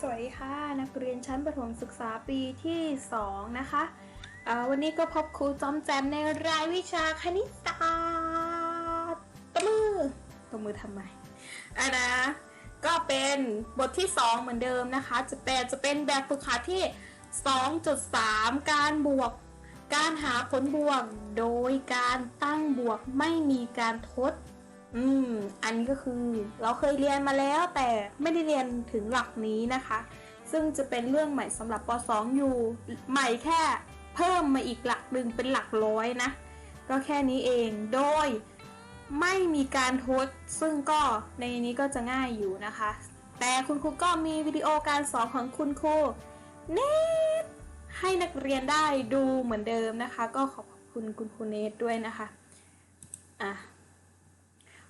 สวัสดีค่ะ นักเรียนชั้นประถมศึกษาปีที่ 2 นะคะ วันนี้ก็พบครูจอมแจมในรายวิชาคณิตศาสตร์ตบมือตบมือทำไมอะนะ ก็เป็นบทที่ 2 เหมือนเดิมนะคะ จะเป็นจะเป็นแบบฝึกหัดที่ 2.3 การบวก การหาผลบวก โดยการตั้งบวกไม่มีการทด อืม อันนี้ก็คือเราเคยเรียนมาแล้วแต่ไม่ได้เรียนถึงหลักนี้นะคะ ซึ่งจะเป็นเรื่องใหม่สำหรับป .2 อยู่ ใหม่แค่เพิ่มมาอีกหลักหนึ่งเป็นหลักร้อยนะ ก็แค่นี้เอง โดยไม่มีการทด ซึ่งก็ในนี้ก็จะง่ายอยู่นะคะ แต่คุณครูก็มีวิดีโอการสอนของคุณครูเนทให้นักเรียนได้ดูเหมือนเดิมนะคะ ก็ขอบคุณคุณครูเนทด้วยนะคะ อะ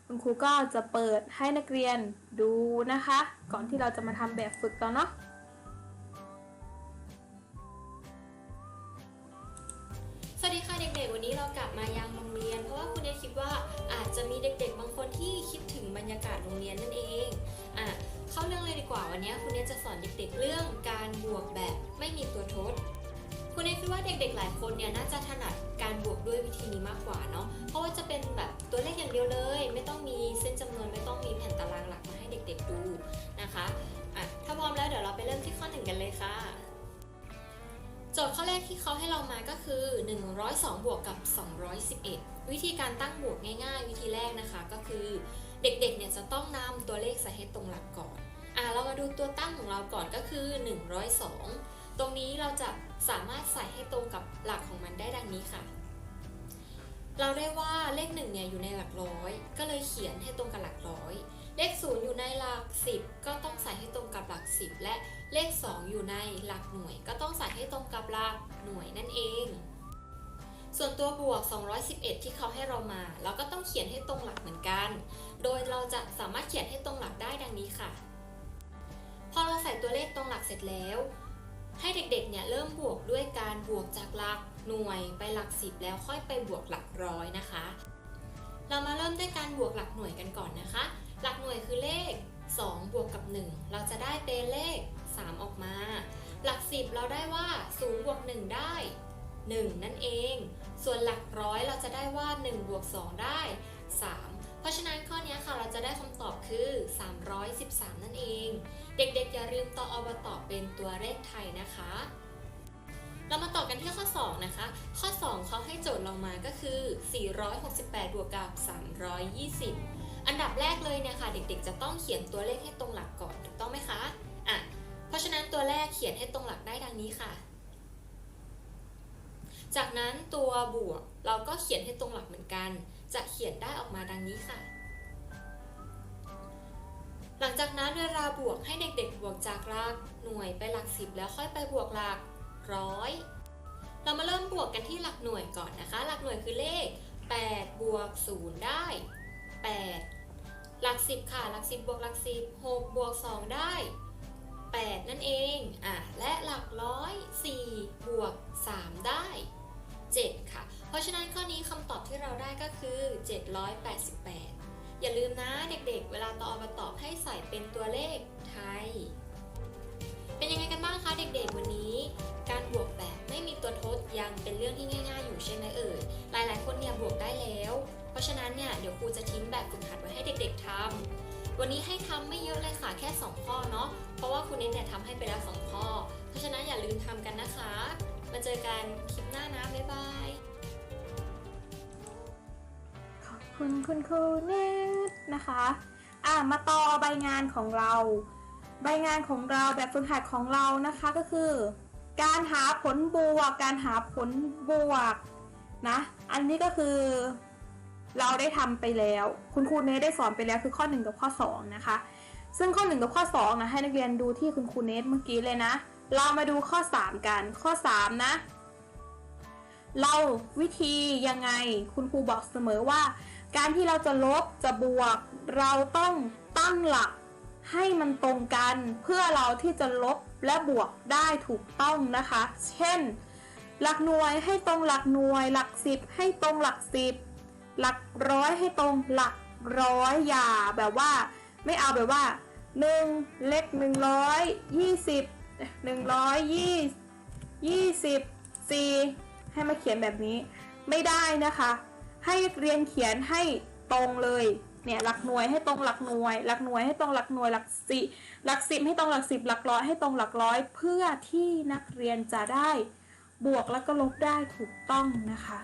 คุณครูก็จะเปิดให้นักเรียนดูนะคะ ก่อนที่เราจะมาทำแบบฝึกแล้วเนาะสวัสดีค่ะเด็กๆ วันนี้เรากลับมายังโรงเรียน เพราะว่าคุณเนยคิดว่าอาจจะมีเด็กๆ บางคนที่คิดถึงบรรยากาศโรงเรียนนั่นเองอะเข้าเรื่องเลยดีกว่าวันนี้คุณเนยจะสอนเด็กๆ เรื่องการบวกแบบไม่มีตัวทด คุณเนยคิดว่าเด็กๆ หลายคนเนี่ยน่าจะถนัดการบวกด้วยวิธีนี้มากกว่าเนาะ เพราะว่าจะเป็นแบบตัวเลขอย่างเดียวเลย ไม่ต้องมีเส้นจำนวนไม่ต้องมีแผ่นตารางหลักมาให้เด็กๆดูนะคะอะถ้าพร้อมแล้วเดี๋ยวเราไปเริ่มที่ข้อหนึ่งกันเลยค่ะโจทย์ข้อแรกที่เขาให้เรามาก็คือ 102 บวกกับ 211 วิธีการตั้งบวกง่ายๆ วิธีแรกนะคะก็คือเด็กๆเนี่ยจะต้องนำตัวเลขส่ให้ตรงหลักก่อนอ่าเรามาดูตัวตั้งของเราก่อนก็คือ 102 ตรงนี้เราจะ สามารถใส่ให้ตรงกับหลักของมันได้ดังนี้ค่ะ เราได้ว่าเลข1เนี่ยอยู่ในหลักร้อย ก็เลยเขียนให้ตรงกับหลักร้อย เลข 0 อยู่ในหลัก 10 ก็ต้องใส่ให้ตรงกับหลัก 10 และเลข 2 อยู่ในหลักหน่วย ก็ต้องใส่ให้ตรงกับหลักหน่วยนั่นเอง ส่วนตัวบวก 211 ที่เขาให้เรามา เราก็ต้องเขียนให้ตรงหลักเหมือนกัน โดยเราจะสามารถเขียนให้ตรงหลักได้ดังนี้ค่ะ พอเราใส่ตัวเลขตรงหลักเสร็จแล้ว ให้เด็กๆ เนี่ยเริ่มบวกด้วยการบวกจากหลักหน่วยไปหลัก10แล้วค่อยไปบวกหลักร้อยนะคะ เรามาเริ่มด้วยการบวกหลักหน่วยกันก่อนนะคะ หลักหน่วยคือเลข 2 บวกกับ 1 เราจะได้เป็นเลข 3 ออกมา หลัก 10 เราได้ว่า0บวก1ได้ 1 นั่นเอง ส่วนหลักร้อยเราจะได้ว่า1บวก2ได้ 3 เพราะฉะนั้นข้อนี้ค่ะเราจะได้คำตอบคือ 313 นั่นเอง เด็กๆอย่าลืมต่ออบตอเป็นตัวเลขไทยนะคะ เรามาต่อกันที่ข้อ 2 นะคะ ข้อ 2เขาให้โจทย์เรามาก็คือ 468บวกกับ 320 อันดับแรกเลยเนี่ยค่ะ เด็กๆ จะต้องเขียนตัวเลขให้ตรงหลักก่อนถูกต้องไหมคะอะเพราะฉะนั้นตัวแรกเขียนให้ตรงหลักได้ดังนี้ค่ะ จากนั้นตัวบวกเราก็เขียนให้ตรงหลักเหมือนกัน จะเขียนได้ออกมาดังนี้ค่ะ จากนั้นเวลาบวกให้เด็กๆ บวกจากหลักหน่วยไปหลักสิบแล้วค่อยไปบวกหลักร้อย เรามาเริ่มบวกกันที่หลักหน่วยก่อนนะคะ หลักหน่วยคือเลข 8 บวก 0 ได้ 8 หลัก 10 ค่ะ หลัก 10 บวกหลัก 10 6 บวก 2 ได้ 8 นั่นเอง อะ และหลักร้อย4บวก 3 ได้ 7 ค่ะ เพราะฉะนั้นข้อนี้คำตอบที่เราได้ก็คือ 788 อย่าลืมนะเด็กๆ เวลาตอบมาตอบให้ใส่เป็นตัวเลขไทย เป็นยังไงกันบ้างคะเด็กๆ วันนี้ การบวกแบบไม่มีตัวทดยังเป็นเรื่องที่ง่าย ๆ อยู่ใช่ไหมเอ่ย หลายๆ คนเนี่ยบวกได้แล้ว เพราะฉะนั้นเนี่ยเดี๋ยวครูจะทิ้งแบบฝึกหัดไว้ให้เด็กๆทำวันนี้ให้ทำไม่เยอะเลยค่ะแค่ 2 ข้อเนาะ เพราะว่าคุณเน้นเนี่ยทำให้ไปแล้ว2ข้อ เพราะฉะนั้นอย่าลืมทำกันนะคะ มาเจอกันคลิปหน้านะบ๊ายบาย คุณคุณครูเนตนะคะ อะมาต่อใบงานของเรา ใบงานของเราแบบฝึกหัดของเรานะคะก็คือ การหาผลบวก การหาผลบวกนะอันนี้ก็คือเราได้ทำไปแล้ว คุณครูเนทได้สอนไปแล้วคือข้อ 1 กับข้อ 2 นะคะ ซึ่งข้อ 1 กับข้อ2นะให้นักเรียนดูที่คุณครูเนทเมื่อกี้เลยนะ เรามาดูข้อ 3 กันข้อ 3 นะ เราวิธียังไงคุณครูบอกเสมอว่า การที่เราจะลบจะบวก เราต้องตั้งหลักให้มันตรงกันเพื่อเราที่จะลบและบวกได้ถูกต้องนะคะ เช่น หลักหน่วยให้ตรงหลักหน่วย หลักสิบให้ตรงหลักสิบหลักร้อยให้ตรงหลักร้อยอย่าแบบว่า ไม่เอาแบบว่าหนึ่งเลขหนึ่งร้อยยี่สิบหนึ่งร้อยยี่ยี่สิบสี่ให้มาเขียนแบบนี้ไม่ได้นะคะ ให้เรียนเขียนให้ตรงเลยเนี่ยหลักหน่วยให้ตรงหลักหน่วย หลักหน่วยให้ตรงหลักหน่วยหลักสิหลักสิบให้ตรงหลักสิบหลักร้อยให้ตรงหลักร้อย เพื่อที่นักเรียนจะได้บวกแล้วก็ลบได้ถูกต้องนะคะ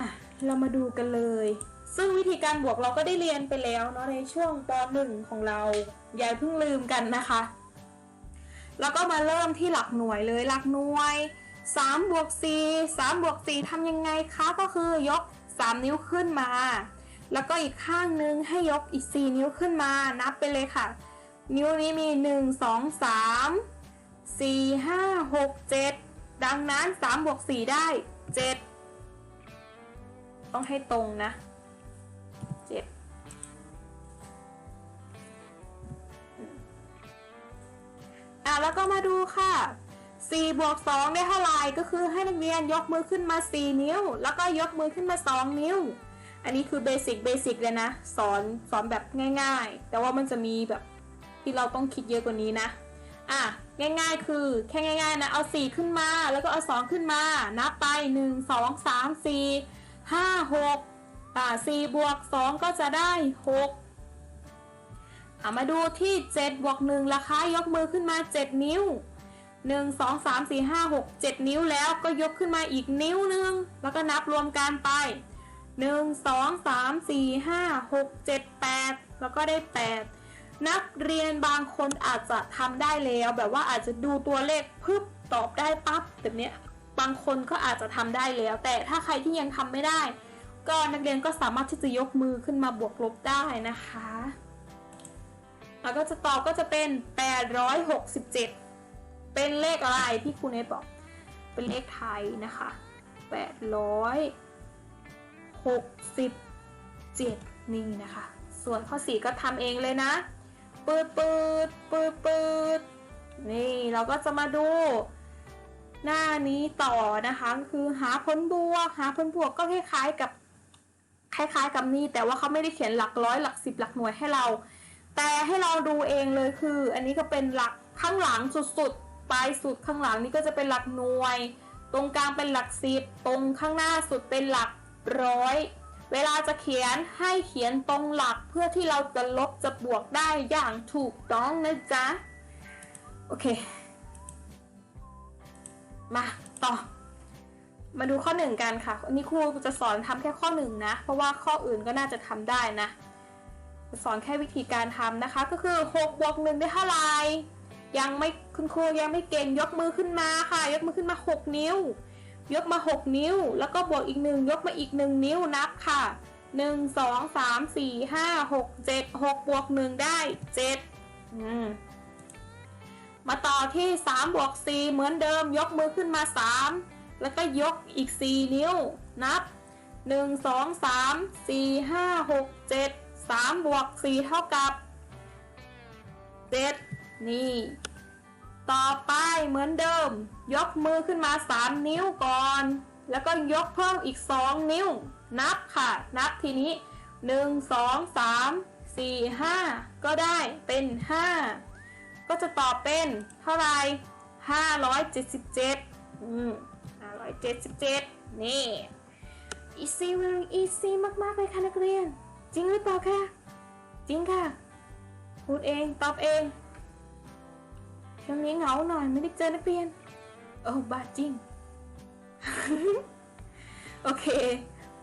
อะเรามาดูกันเลย ซึ่งวิธีการบวกเราก็ได้เรียนไปแล้วเนาะในช่วงป .1 ของเราอย่าเพิ่งลืมกันนะคะ แล้วก็มาเริ่มที่หลักหน่วยเลยหลักหน่วย 3บวก4 3บวก4ทำยังไงคะก็คือยก 3 นิ้วขึ้นมา แล้วก็อีกข้างนึงให้ยกอีก 4 นิ้วขึ้นมานับไปเลยค่ะ นิ้วนี้มี 1 2 3 4 5 6 7 ดังนั้น3บวก4ได้ 7 ต้องให้ตรงนะ 7 อะ แล้วก็มาดูค่ะ 4บวก2ได้เท่าไหร่ก็คือให้นักเรียนยกมือขึ้นมา 4 นิ้ว แล้วก็ยกมือขึ้นมา 2 นิ้ว อันนี้คือเบสิกเบสิกเลยนะ สอนสอนแบบง่าย ๆ แต่ว่ามันจะมีแบบที่เราต้องคิดเยอะกว่านี้นะ อะ ง่ายๆ คือแค่ง่าย ๆ นะ เอา 4 ขึ้นมา แล้วก็เอา 2 ขึ้นมา นับไป 1 2 3 4 5 6อ่า4บวก2ก็จะได้6อะมาดูที่ 7 บวก1ราคายกมือขึ้นมา 7 นิ้ว 1 2 3 4 5 6 7 นิ้วแล้วก็ยกขึ้นมาอีกนิ้วนึง แล้วก็นับรวมกันไป 1 2 3 4 5 6 7 8 แล้วก็ได้ 8 นักเรียนบางคนอาจจะทำได้แล้ว แบบว่าอาจจะดูตัวเลขพึบตอบได้ปั๊บแบบเนี้ยบางคนก็อาจจะทำได้แล้ว แต่ถ้าใครที่ยังทำไม่ได้ ก็นักเรียนก็สามารถที่จะยกมือขึ้นมาบวกลบได้นะคะ แล้วก็จะตอบก็จะเป็น 867 เป็นเลขอะไรที่ครูเนทบอก เป็นเลขไทยนะคะ867นี่นะคะ ส่วนข้อ4ก็ทำเองเลยนะปืดปืดปืดปืดนี่เราก็จะมาดู หน้านี้ต่อนะคะ คือหาผลบวก หาผลบวกก็คล้ายๆกับคล้าย ๆ กับนี่แต่ว่าเขาไม่ได้เขียนหลักร้อยหลักสิบหลักหน่วยให้เรา แต่ให้เราดูเองเลยคือ อันนี้ก็เป็นหลักข้างหลังสุดๆ ปลายสุดข้างหลังนี่ก็จะเป็นหลักหน่วย ตรงกลางเป็นหลักสิบตรงข้างหน้าสุดเป็นหลักร้อยเวลาจะเขียนให้เขียนตรงหลักเพื่อที่เราจะลบจะบวกได้อย่างถูกต้องนะจ๊ะ โอเค มาต่อ มาดูข้อหนึ่งกันค่ะอันนี้ครูจะสอนทำแค่ข้อหนึ่งนะ เพราะว่าข้ออื่นก็น่าจะทำได้นะ สอนแค่วิธีการทำนะคะ ก็คือ6บวก1ได้เท่าไหร่ ยังไม่คุณครูยังไม่เก่งยกมือขึ้นมาค่ะ ยกมือขึ้นมา 6 นิ้ว ยกมา 6 นิ้ว แล้วก็บวกอีก1ยกมาอีก 1 นิ้วนับค่ะ 1 2 3 4 5 6 7 6บวก1ได้7อืมมาต่อที่3บวก4เหมือนเดิม ยกมือขึ้นมา 3 แล้วก็ยกอีก 4 นิ้ว นับ 1 2 3 4 5 6 7 3บวก4เท่ากับ 7 นี่ ต่อไปเหมือนเดิม ยกมือขึ้นมา 3 นิ้วก่อน แล้วก็ยกเพิ่มอีก 2 นิ้ว นับค่ะ นับทีนี้ 1 2 3 4 5 ก็ได้เป็น 5 ก็จะตอบเป็นเท่าไหร่577 อืม577 นี่ easy very easy มาก ๆ เลยค่ะนักเรียน จริงหรือเปล่าคะ จริงค่ะ พูดเอง ตอบเอง ช่วงนี้เหงาหน่อยไม่ได้เจอนักเรียน โอ้บาจริง โอเค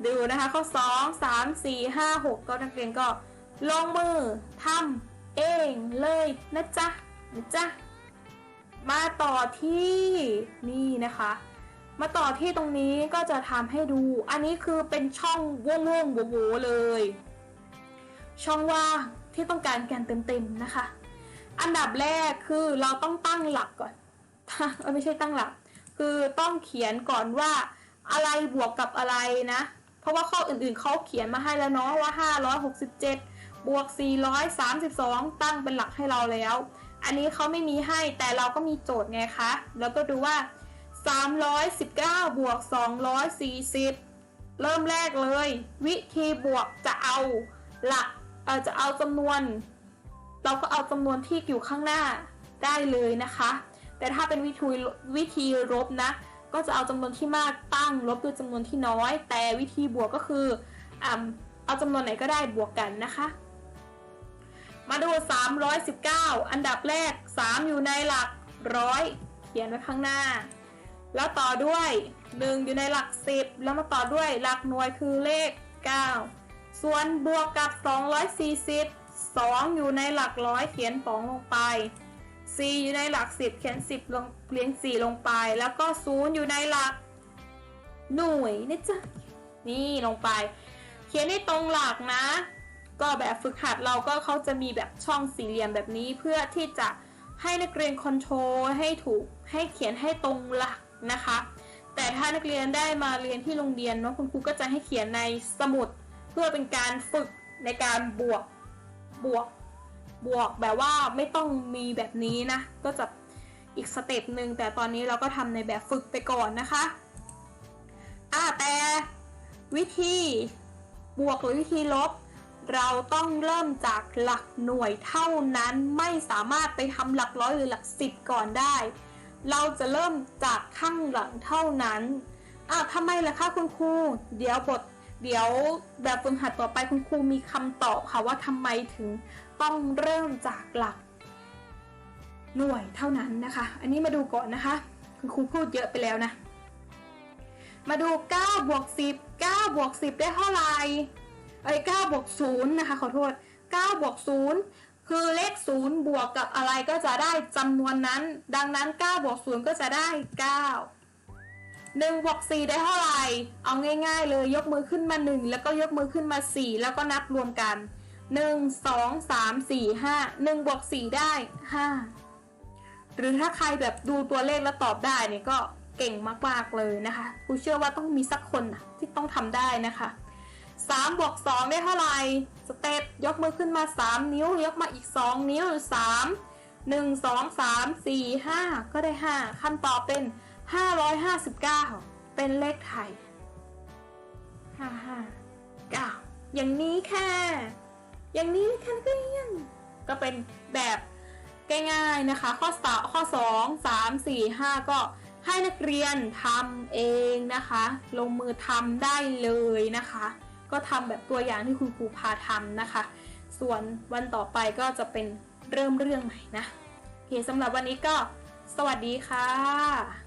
ดูนะคะข้อ2 3 4 5 6ก็นักเรียนก็ลงมือทำเองเลยนะจ๊ะนะจ๊ะมาต่อที่นี่นะคะ มาต่อที่ตรงนี้ก็จะทำให้ดู อันนี้คือเป็นช่องว่งๆโบๆเลย ช่องว่างที่ต้องการการเต็มๆนะคะ อันดับแรกคือเราต้องตั้งหลักก่อนไม่ใช่ตั้งหลัก คือต้องเขียนก่อนว่าอะไรบวกกับอะไรนะ เพราะว่าข้ออื่นๆเขาเขียนมาให้แล้วเนาะว่า 567 บวก 432 ตั้งเป็นหลักให้เราแล้ว อันนี้เขาไม่มีให้แต่เราก็มีโจทย์ไงคะ แล้วก็ดูว่า 319 บวก 240 เริ่มแรกเลย วิธีบวกจะเอาหลักจะเอาจำนวน เราก็เอาจำนวนที่อยู่ข้างหน้าได้เลยนะคะ แต่ถ้าเป็นวิธีวิธีลบนะ ก็จะเอาจำนวนที่มากตั้งลบด้วยจำนวนที่น้อย แต่วิธีบวกก็คืออเอาจำนวนไหนก็ได้บวกกันนะคะ มาดู 319 อันดับแรก 3 อยู่ในหลักร้อยเขียนไว้ข้างหน้า แล้วต่อด้วย 1 อยู่ในหลัก 10 แล้วมาต่อด้วยหลักหน่วยคือเลข 9 ส่วนบวกกับ 240 2 อยู่ในหลักร้อยเขียน2ลงไป4อยู่ในหลัก 10 เขียน 10 ลงเรียง4 ลงไป แล้วก็ 0 อยู่ในหลักหน่วยนะจ๊ะนี่ลงไป เขียนให้ตรงหลักนะ ก็แบบฝึกหัดเราก็เขาจะมีแบบช่องสี่เหลี่ยมแบบนี้เพื่อที่จะให้นักเรียนคอนโทรลให้ถูกให้เขียนให้ตรงหลักนะคะ แต่ถ้านักเรียนได้มาเรียนที่โรงเรียนเนาะคุณครูก็จะให้เขียนในสมุด เพื่อเป็นการฝึกในการบวก บวกบวกแบบว่าไม่ต้องมีแบบนี้นะ ก็จะอีกสเต็ปหนึ่งแต่ตอนนี้เราก็ทำในแบบฝึกไปก่อนนะคะอ่าแต่วิธีบวกหรือวิธีลบ เราต้องเริ่มจากหลักหน่วยเท่านั้นไม่สามารถไปทำหลักร้อยหรือหลักสิบก่อนได้ เราจะเริ่มจากข้างหลังเท่านั้นอะทำไมล่ะคะคุณครูเดี๋ยวบท เดี๋ยวแบบฝึกหัดต่อไปคุณครูมีคำตอบค่ะว่าทำไมถึงต้องเริ่มจากหลัก หน่วยเท่านั้นนะคะ อันนี้มาดูก่อนนะคะ คุณครูพูดเยอะไปแล้วนะ มาดู9บวก10 9บวก10 ได้เท่าไหร่เอ้9บวก0นะคะขอโทษ9บวก0คือเลข 0 บวกกับอะไรก็จะได้จำนวนนั้น ดังนั้น9บวก0ก็จะได้ 9 1บวก4ได้เท่าไหร่ เอาง่าย ๆ เลยยกมือขึ้นมา1แล้วก็ยกมือขึ้นมา4แล้วก็นับรวมกัน1 2 3 4 5 1บวก4ได้5หรือถ้าใครแบบดูตัวเลขแล้วตอบได้เนี่ยก็เก่งมากๆเลยนะคะครูเชื่อว่าต้องมีสักคนนะที่ต้องทำได้นะคะ3บวก2ได้เท่าไหร่สเต็ปยกมือขึ้นมา3นิ้วยกมาอีก2นิ้ว3 1 2 3 4 5ก็ได้5คำตอบเป็น 559 เป็นเลขไทย 559 อย่างนี้ค่ะ อย่างนี้ค่ะนักเรียนก็เป็นแบบง่ายๆนะคะ ข้อสข้อ 2 3 4 5 ก็ให้นักเรียนทำเองนะคะ ลงมือทำได้เลยนะคะ ก็ทำแบบตัวอย่างที่คุณครูพาทำนะคะ ส่วนวันต่อไปก็จะเป็นเริ่มเรื่องใหม่นะโอเคสำหรับวันนี้ก็สวัสดีค่ะ